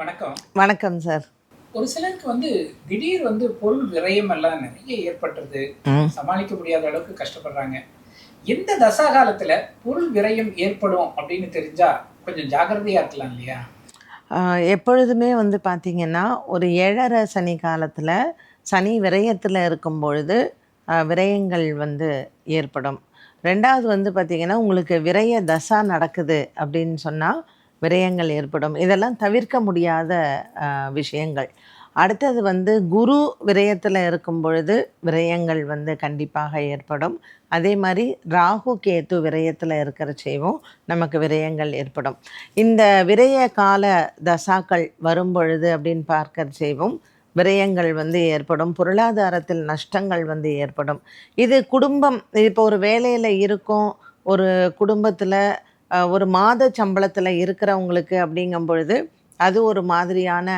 வணக்கம். வணக்கம் சார். ஒரு சிலருக்கு வந்து திடீர் வந்து பொருள் விரயம் எல்லாம் நிறைய ஏற்பட்டுருது. ம். சமாளிக்க முடியாத அளவுக்கு கஷ்டப்படுறாங்க. எந்த தசா காலத்துல பொருள் விரயம் ஏற்படும் அப்படின்னு தெரிஞ்சா கொஞ்சம் ஜாக்கிரதையா இருக்கலாம் இல்லையா? எப்பொழுதுமே வந்து பார்த்திங்கன்னா ஒரு ஏழரை சனி காலத்தில் சனி விரயத்தில் இருக்கும் பொழுது விரயங்கள் வந்து ஏற்படும். ரெண்டாவது வந்து பார்த்திங்கன்னா உங்களுக்கு விரய தசா நடக்குது அப்படின்னு சொன்னால் விரயங்கள் ஏற்படும். இதெல்லாம் தவிர்க்க முடியாத விஷயங்கள். அடுத்தது வந்து குரு விரயத்தில் இருக்கும் பொழுது விரயங்கள் வந்து கண்டிப்பாக ஏற்படும். அதே மாதிரி ராகு கேத்து விரயத்தில் இருக்கிற செய்வோம் நமக்கு விரயங்கள் ஏற்படும். இந்த விரய கால தசாக்கள் வரும் பொழுது அப்படின்னு பார்க்கிற செய்வோம் விரயங்கள் வந்து ஏற்படும். பொருளாதாரத்தில் நஷ்டங்கள் வந்து ஏற்படும். இது குடும்பம் இப்போ ஒரு வேலையில் இருக்கும் ஒரு குடும்பத்தில் ஒரு மாத சம்பளத்தில் இருக்கிறவங்களுக்கு அப்படிங்கும் பொழுது அது ஒரு மாதிரியான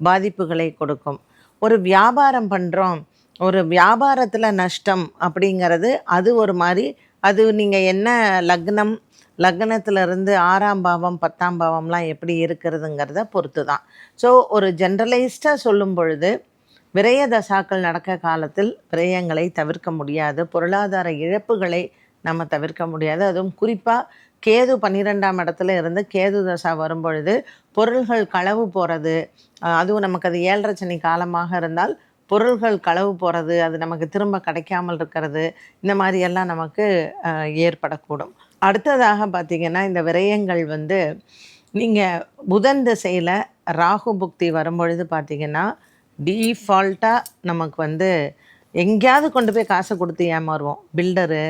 பாதிப்புகளை கொடுக்கும். ஒரு வியாபாரம் பண்ணுறோம் ஒரு வியாபாரத்தில் நஷ்டம் அப்படிங்கிறது அது ஒரு மாதிரி அது நீங்கள் என்ன லக்னம் லக்னத்திலிருந்து ஆறாம் பாவம் பத்தாம் பாவம்லாம் எப்படி இருக்கிறதுங்கிறத பொறுத்து தான் ஸோ ஒரு ஜென்ரலைஸ்டாக சொல்லும் பொழுது விரய தசாக்கள் நடக்க காலத்தில் விரயங்களை தவிர்க்க முடியாது பொருளாதார இழப்புகளை நம்ம தவிர்க்க முடியாது. அதுவும் குறிப்பாக கேது பன்னிரெண்டாம் இடத்துல இருந்து கேது தசா வரும்பொழுது பொருள்கள் களவு போகிறது அதுவும் நமக்கு அது ஏழரை சனி காலமாக இருந்தால் பொருள்கள் களவு போகிறது அது நமக்கு திரும்ப கிடைக்காமல் இருக்கிறது இந்த மாதிரி எல்லாம் நமக்கு ஏற்படக்கூடும். அடுத்ததாக பார்த்திங்கன்னா இந்த விரயங்கள் வந்து நீங்கள் புதன் திசையில் ராகு புக்தி வரும்பொழுது பார்த்திங்கன்னா டீஃபால்ட்டாக நமக்கு வந்து எங்கேயாவது கொண்டு போய் காசை கொடுத்து ஏமாறுவோம். பில்டரு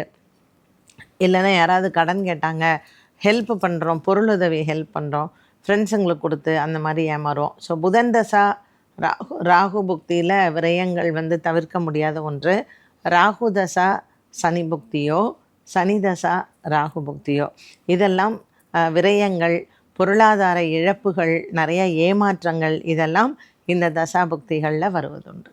இல்லைன்னா யாராவது கடன் கேட்டாங்க ஹெல்ப் பண்ணுறோம் பொருளுதவி ஹெல்ப் பண்ணுறோம் ஃப்ரெண்ட்ஸுங்களுக்கு கொடுத்து அந்த மாதிரி ஏமாறுவோம். ஸோ புதன் தசா ராகு ராகு புக்தியில் விரயங்கள் வந்து தவிர்க்க முடியாத ஒன்று. ராகு தசா சனி புக்தியோ சனி தசா ராகு புக்தியோ. இதெல்லாம் விரயங்கள் பொருளாதார இழப்புகள் நிறைய ஏமாற்றங்கள் இதெல்லாம் இந்த தசா புக்திகளில் வருவதுண்டு.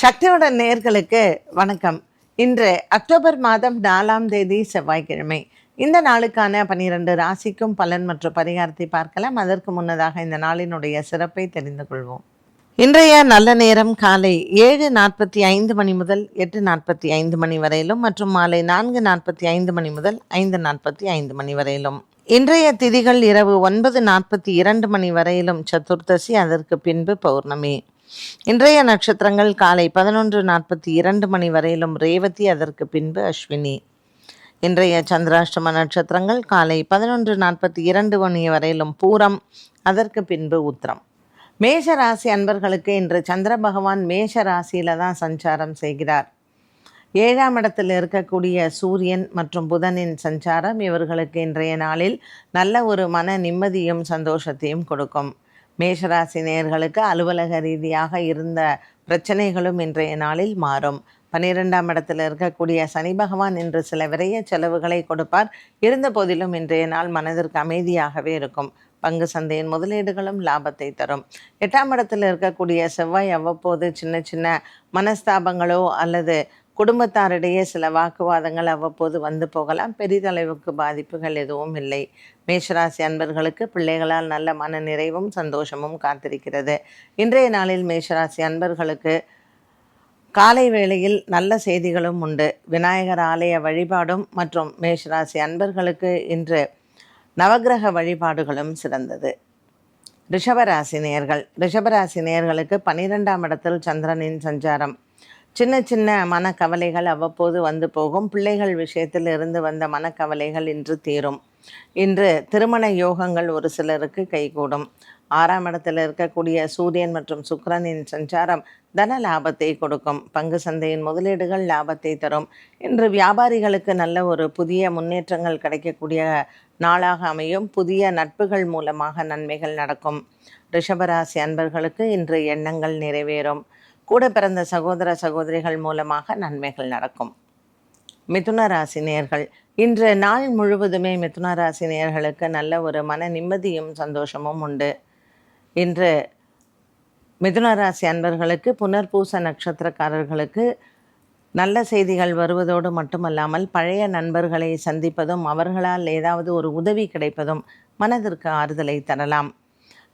சக்தியோட நேர்களுக்கு வணக்கம். இன்று அக்டோபர் மாதம் நாலாம் தேதி செவ்வாய்க்கிழமை. இந்த நாளுக்கான பனிரெண்டு ராசிக்கும் பலன் மற்றும் பரிகாரத்தை பார்க்கலாம். அதற்கு முன்னதாக இந்த நாளினுடைய சிறப்பை தெரிந்து கொள்வோம். இன்றைய நல்ல நேரம் காலை ஏழு நாற்பத்தி ஐந்து மணி முதல் எட்டு நாற்பத்தி ஐந்து மணி வரையிலும் மற்றும் மாலை நான்கு நாற்பத்தி ஐந்து மணி முதல் ஐந்து நாற்பத்தி ஐந்து மணி வரையிலும். இன்றைய திதிகள் இரவு ஒன்பது நாற்பத்தி இரண்டு மணி வரையிலும் சதுர்தசி அதற்கு பின்பு பௌர்ணமி. இன்றைய நட்சத்திரங்கள் காலை பதினொன்று நாற்பத்தி இரண்டு மணி வரையிலும் ரேவதி அதற்கு பின்பு அஸ்வினி. இன்றைய சந்திராஷ்டம நட்சத்திரங்கள் காலை பதினொன்று நாற்பத்தி இரண்டு மணி வரையிலும் பூரம் அதற்கு பின்பு உத்திரம். மேஷ ராசி அன்பர்களுக்கு இன்று சந்திர பகவான் மேஷ ராசியில தான் சஞ்சாரம் செய்கிறார். ஏழாம் இடத்தில் இருக்கக்கூடிய சூரியன் மற்றும் புதனின் சஞ்சாரம் இவர்களுக்கு இன்றைய நாளில் நல்ல ஒரு மன நிம்மதியும் சந்தோஷத்தையும் கொடுக்கும். மேஷராசி நேயர்களுக்கு அலுவலக ரீதியாக இருந்த பிரச்சனைகளும் இன்றைய நாளில் மாறும். பன்னிரெண்டாம் இடத்தில் இருக்கக்கூடிய சனி பகவான் இன்று சில விரைய செலவுகளை கொடுப்பார். இருந்த போதிலும் இன்றைய நாள் மனதிற்கு அமைதியாகவே இருக்கும். பங்கு சந்தையின் முதலீடுகளும் லாபத்தை தரும். எட்டாம் இடத்தில் இருக்கக்கூடிய செவ்வாய் அவ்வப்போது சின்ன சின்ன மனஸ்தாபங்களோ அல்லது குடும்பத்தாரிடையே சில வாக்குவாதங்கள் அவ்வப்போது வந்து போகலாம். பெரிதளவுக்கு பாதிப்புகள் எதுவும் இல்லை. மேஷராசி அன்பர்களுக்கு பிள்ளைகளால் நல்ல மன நிறைவும் சந்தோஷமும் காத்திருக்கிறது. இன்றைய நாளில் மேஷராசி அன்பர்களுக்கு காலை வேளையில் நல்ல செய்திகளும் உண்டு. விநாயகர் ஆலய வழிபாடும் மற்றும் மேஷராசி அன்பர்களுக்கு இன்று நவக்கிரக வழிபாடுகளும் சிறந்தது. ரிஷபராசி நேர்கள். ரிஷபராசி நேர்களுக்கு பனிரெண்டாம் இடத்தில் சந்திரனின் சஞ்சாரம். சின்ன சின்ன மனக்கவலைகள் அவ்வப்போது வந்து போகும். பிள்ளைகள் விஷயத்தில் இருந்து வந்த மனக்கவலைகள் இன்று தீரும். இன்று திருமண யோகங்கள் ஒரு சிலருக்கு கைகூடும். ஆறாம் இடத்தில் இருக்கக்கூடிய சூரியன் மற்றும் சுக்கரனின் சஞ்சாரம் தன லாபத்தை கொடுக்கும். பங்கு சந்தையின் முதலீடுகள் லாபத்தை தரும். இன்று வியாபாரிகளுக்கு நல்ல ஒரு புதிய முன்னேற்றங்கள் கிடைக்கக்கூடிய நாளாக அமையும். புதிய நட்புகள் மூலமாக நன்மைகள் நடக்கும். ரிஷபராசி அன்பர்களுக்கு இன்று எண்ணங்கள் நிறைவேறும். கூட பிறந்த சகோதர சகோதரிகள் மூலமாக நன்மைகள் நடக்கும். மிதுன ராசி நேர்கள். இன்று நாள் முழுவதுமே மிதுன ராசி நேர்களுக்கு நல்ல ஒரு மன நிம்மதியும் சந்தோஷமும் உண்டு. இன்று மிதுன ராசி அன்பர்களுக்கு புனர்பூச நட்சத்திரக்காரர்களுக்கு நல்ல செய்திகள் வருவதோடு மட்டுமல்லாமல் பழைய நண்பர்களை சந்திப்பதும் அவர்களால் ஏதாவது ஒரு உதவி கிடைப்பதும் மனதிற்கு ஆறுதலை தரலாம்.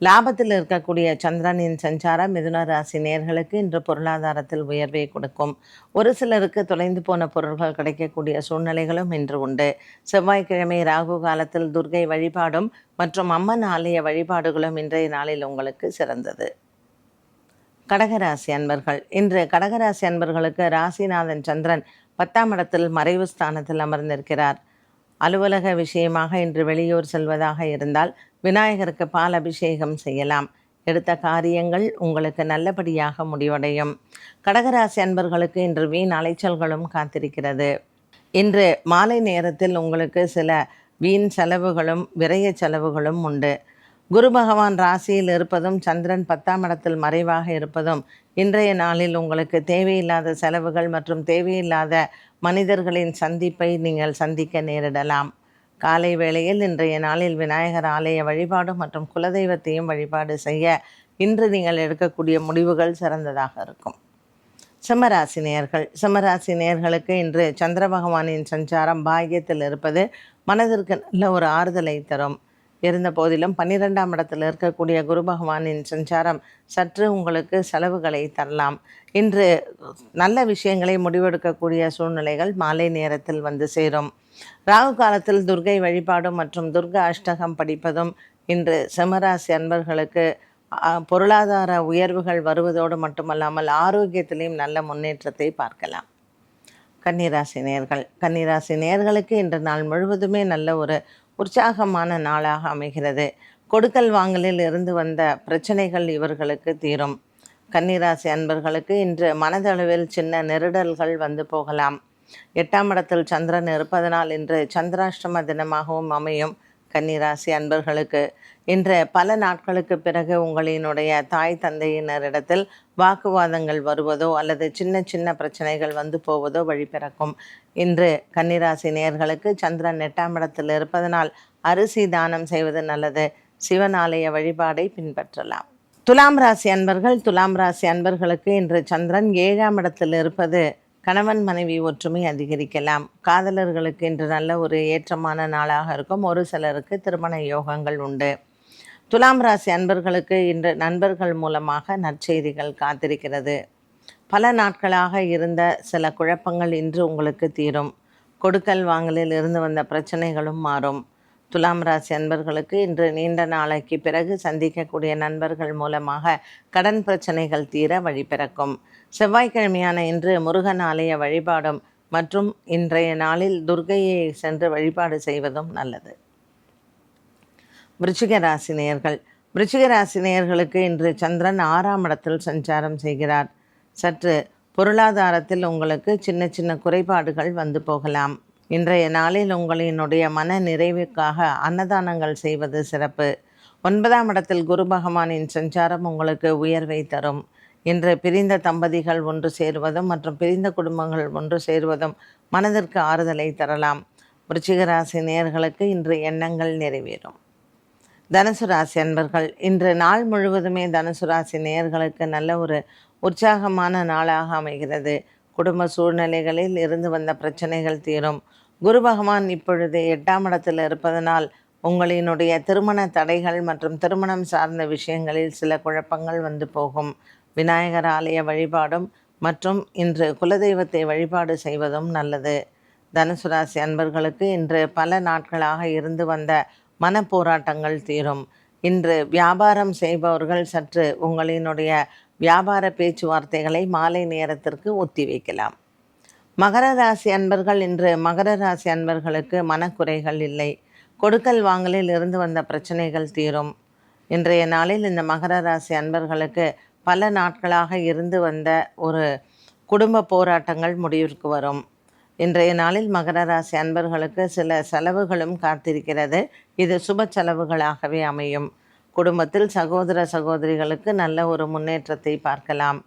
லாபத்தில் இருக்கக்கூடிய சந்திரனின் சஞ்சாரம் மிதுன ராசி நேர்களுக்கு இன்று பொருளாதாரத்தில் உயர்வை கொடுக்கும். ஒரு சிலருக்கு தொலைந்து போன பொருள்கள் கிடைக்கக்கூடிய சூழ்நிலைகளும் இன்று உண்டு. செவ்வாய்க்கிழமை ராகு காலத்தில் துர்கை வழிபாடும் மற்றும் அம்மன் ஆலய வழிபாடுகளும் இன்றைய நாளில் உங்களுக்கு சிறந்தது. கடகராசி அன்பர்கள் இன்று கடகராசி அன்பர்களுக்கு ராசிநாதன் சந்திரன் பத்தாம் இடத்தில் மறைவு ஸ்தானத்தில் அமர்ந்திருக்கிறார். அலுவலக விஷயமாக இன்று வெளியூர் செல்வதாக இருந்தால் விநாயகருக்கு பால் அபிஷேகம் செய்யலாம். எடுத்த காரியங்கள் உங்களுக்கு நல்லபடியாக முடிவடையும். கடகராசி அன்பர்களுக்கு இன்று வீண் அலைச்சல்களும் காத்திருக்கிறது. இன்று மாலை நேரத்தில் உங்களுக்கு சில வீண் செலவுகளும் விரய செலவுகளும் உண்டு. குரு பகவான் ராசியில் இருப்பதும் சந்திரன் பத்தாம் இடத்தில் மறைவாக இருப்பதும் இன்றைய நாளில் உங்களுக்கு தேவையில்லாத செலவுகள் மற்றும் தேவையில்லாத மனிதர்களின் சந்திப்பை நீங்கள் சந்திக்க நேரிடலாம். காலை வேளையில் இன்றைய நாளில் விநாயகர் ஆலய வழிபாடு மற்றும் குலதெய்வத்தையும் வழிபாடு செய்ய இன்று நீங்கள் எடுக்கக்கூடிய முடிவுகள் சிறந்ததாக இருக்கும். சிம்மராசி சிம்மராசினியர்களுக்கு சிம்மராசி இன்று சந்திர பகவானின் சஞ்சாரம் பாகியத்தில் இருப்பது மனதிற்கு நல்ல ஒரு ஆறுதலை தரும். இருந்த போதிலும் பன்னிரெண்டாம் இடத்தில் இருக்கக்கூடிய குரு பகவானின் சஞ்சாரம் சற்று உங்களுக்கு செலவுகளை தரலாம். இன்று நல்ல விஷயங்களை முடிவெடுக்கக்கூடிய சூழ்நிலைகள் மாலை நேரத்தில் வந்து சேரும். ராகு காலத்தில் துர்கை வழிபாடு மற்றும் துர்க அஷ்டகம் படிப்பதும் இன்று சிம்மராசி அன்பர்களுக்கு பொருளாதார உயர்வுகள் வருவதோடு மட்டுமல்லாமல் ஆரோக்கியத்திலையும் நல்ல முன்னேற்றத்தை பார்க்கலாம். கன்னிராசி நேர்கள் கன்னிராசி நேர்களுக்கு இன்று நாள் முழுவதுமே நல்ல ஒரு உற்சாகமான நாளாக அமைகிறது. கொடுக்கல் வாங்கலில் இருந்து வந்த பிரச்சனைகள் இவர்களுக்கு தீரும். கன்னிராசி அன்பர்களுக்கு இன்று மனதளவில் சின்ன நெருடல்கள் வந்து போகலாம். எட்டாம் இடத்தில் சந்திரன் இருப்பதனால் இன்று சந்திராஷ்டம தினமாகவும் அமையும். கன்னிராசி அன்பர்களுக்கு இன்று பல நாட்களுக்கு பிறகு உங்களினுடைய தாய் தந்தையினரிடத்தில் வாக்குவாதங்கள் வருவதோ அல்லது சின்ன சின்ன பிரச்சனைகள் வந்து போவதோ வழிபிறக்கும் இன்று கன்னிராசி நேயர்களுக்கு சந்திரன் எட்டாம் இடத்தில் இருப்பதனால் அரிசி தானம் செய்வது நல்லது. சிவன் ஆலய வழிபாடை பின்பற்றலாம். துலாம் ராசி அன்பர்கள் துலாம் ராசி அன்பர்களுக்கு இன்று சந்திரன் ஏழாம் இடத்தில் இருப்பது கணவன் மனைவி ஒற்றுமை அதிகரிக்கலாம். காதலர்களுக்கு இன்று நல்ல ஒரு ஏற்றமான நாளாக இருக்கும். ஒரு சிலருக்கு திருமண யோகங்கள் உண்டு. துலாம் ராசி அன்பர்களுக்கு இன்று நண்பர்கள் மூலமாக நற்செய்திகள் காத்திருக்கிறது. பல நாட்களாக இருந்த சில குழப்பங்கள் இன்று உங்களுக்கு தீரும். கொடுக்கல் வாங்கலில் இருந்து வந்த பிரச்சனைகளும் மாறும். துலாம் ராசி அன்பர்களுக்கு இன்று நீண்ட நாளைக்கு பிறகு சந்திக்கக்கூடிய நண்பர்கள் மூலமாக கடன் பிரச்சனைகள் தீர வழிபிறக்கும் செவ்வாய்க்கிழமையான இன்று முருகன் ஆலய வழிபாடும் மற்றும் இன்றைய நாளில் துர்க்கையை சென்று வழிபாடு செய்வதும் நல்லது. விருச்சிக ராசி நேயர்கள். விருச்சிக ராசி நேயர்களுக்கு இன்று சந்திரன் ஆறாம் இடத்தில் சஞ்சாரம் செய்கிறார். சற்று பொருளாதாரத்தில் உங்களுக்கு சின்ன சின்ன குறைபாடுகள் வந்து போகலாம். இன்றைய நாளில் உங்களினுடைய மன நிறைவுக்காக அன்னதானங்கள் செய்வது சிறப்பு. ஒன்பதாம் இடத்தில் குரு பகவானின் சஞ்சாரம் உங்களுக்கு உயர்வை தரும். இன்று பிரிந்த தம்பதிகள் ஒன்று சேருவதும் மற்றும் பிரிந்த குடும்பங்கள் ஒன்று சேருவதும் மனதிற்கு ஆறுதலை தரலாம். விருச்சிக ராசி நேயர்களுக்கு இன்று எண்ணங்கள் நிறைவேறும். தனுசு ராசி அன்பர்கள் இன்று நாள் முழுவதுமே தனுசு ராசி நேர்களுக்கு நல்ல ஒரு உற்சாகமான நாளாக அமைகிறது. குடும்ப சூழ்நிலைகளில் இருந்து வந்த பிரச்சனைகள் தீரும். குரு பகவான் இப்பொழுது எட்டாம் இடத்தில் இருப்பதனால் உங்களினுடைய திருமண தடைகள் மற்றும் திருமணம் சார்ந்த விஷயங்களில் சில குழப்பங்கள் வந்து போகும். விநாயகர் ஆலய வழிபாடும் மற்றும் இன்று குலதெய்வத்தை வழிபாடு செய்வதும் நல்லது. தனுசு ராசி அன்பர்களுக்கு இன்று பல நாட்களாக இருந்து வந்த மனப்போராட்டங்கள் தீரும். இன்று வியாபாரம் செய்பவர்கள் சற்று உங்களினுடைய வியாபார பேச்சுவார்த்தைகளை மாலை நேரத்திற்கு ஒத்திவைக்கலாம் மகர ராசி அன்பர்கள் இன்று மகர ராசி அன்பர்களுக்கு மனக்குறைகள் இல்லை. கொடுக்கல் வாங்கலில் இருந்து வந்த பிரச்சனைகள் தீரும். இன்றைய நாளில் இந்த மகர ராசி அன்பர்களுக்கு பல நாட்களாக இருந்து வந்த ஒரு குடும்ப போராட்டங்கள் முடிவிற்கு வரும். இன்றைய நாளில் மகர ராசி அன்பர்களுக்கு சில செலவுகளும் காத்திருக்கிறது. இது சுப செலவுகளாகவே அமையும். குடும்பத்தில் சகோதர சகோதரிகளுக்கு நல்ல ஒரு முன்னேற்றத்தை பார்க்கலாம்.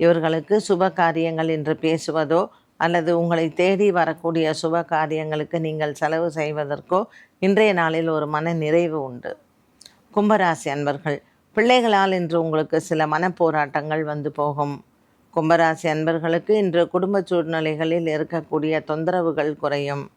இவர்களுக்கு சுப காரியங்கள் என்று பேசுவதோ அல்லது உங்களை தேடி வரக்கூடிய சுப காரியங்களுக்கு நீங்கள் செலவு செய்வதற்கோ இன்றைய நாளில் ஒரு மன நிறைவு உண்டு. கும்பராசி அன்பர்கள் பிள்ளைகளால் இன்று உங்களுக்கு சில மனப்போராட்டங்கள் வந்து போகும். கும்பராசி அன்பர்களுக்கு இன்று குடும்ப சூழ்நிலைகளில் இருக்கக்கூடிய தொந்தரவுகள் குறையும்.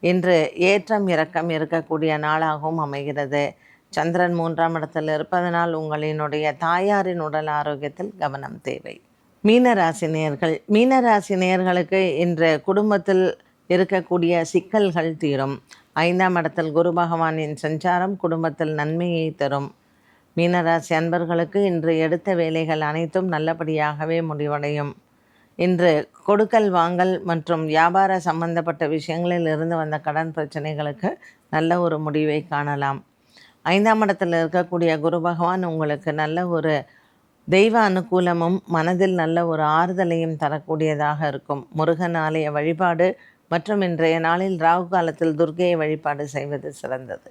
இன்று ஏற்றம் இறக்கம் இருக்கக்கூடிய நாளாகவும் அமைகிறது. சந்திரன் மூன்றாம் இடத்தில் இருப்பதனால் உங்களினுடைய தாயாரின் உடல் ஆரோக்கியத்தில் கவனம் தேவை. மீனராசி நேர்கள் மீனராசி நேர்களுக்கு இன்று குடும்பத்தில் இருக்கக்கூடிய சிக்கல்கள் தீரும். ஐந்தாம் இடத்தில் குரு பகவானின் சஞ்சாரம் குடும்பத்தில் நன்மையை தரும். மீனராசி அன்பர்களுக்கு இன்று எடுத்த வேலைகள் அனைத்தும் நல்லபடியாகவே முடிவடையும். இன்று கொடுக்கல் வாங்கல் மற்றும் வியாபார சம்பந்தப்பட்ட விஷயங்களில் இருந்து வந்த கடன் பிரச்சனைகளுக்கு நல்ல ஒரு முடிவை காணலாம். ஐந்தாம் இடத்தில் இருக்கக்கூடிய குரு பகவான் உங்களுக்கு நல்ல ஒரு தெய்வ அனுகூலமும் மனதில் நல்ல ஒரு ஆறுதலையும் தரக்கூடியதாக இருக்கும். முருகன் ஆலய வழிபாடு மற்றும் இன்றைய நாளில் ராகு காலத்தில் துர்க்கையை வழிபாடு செய்வது சிறந்தது.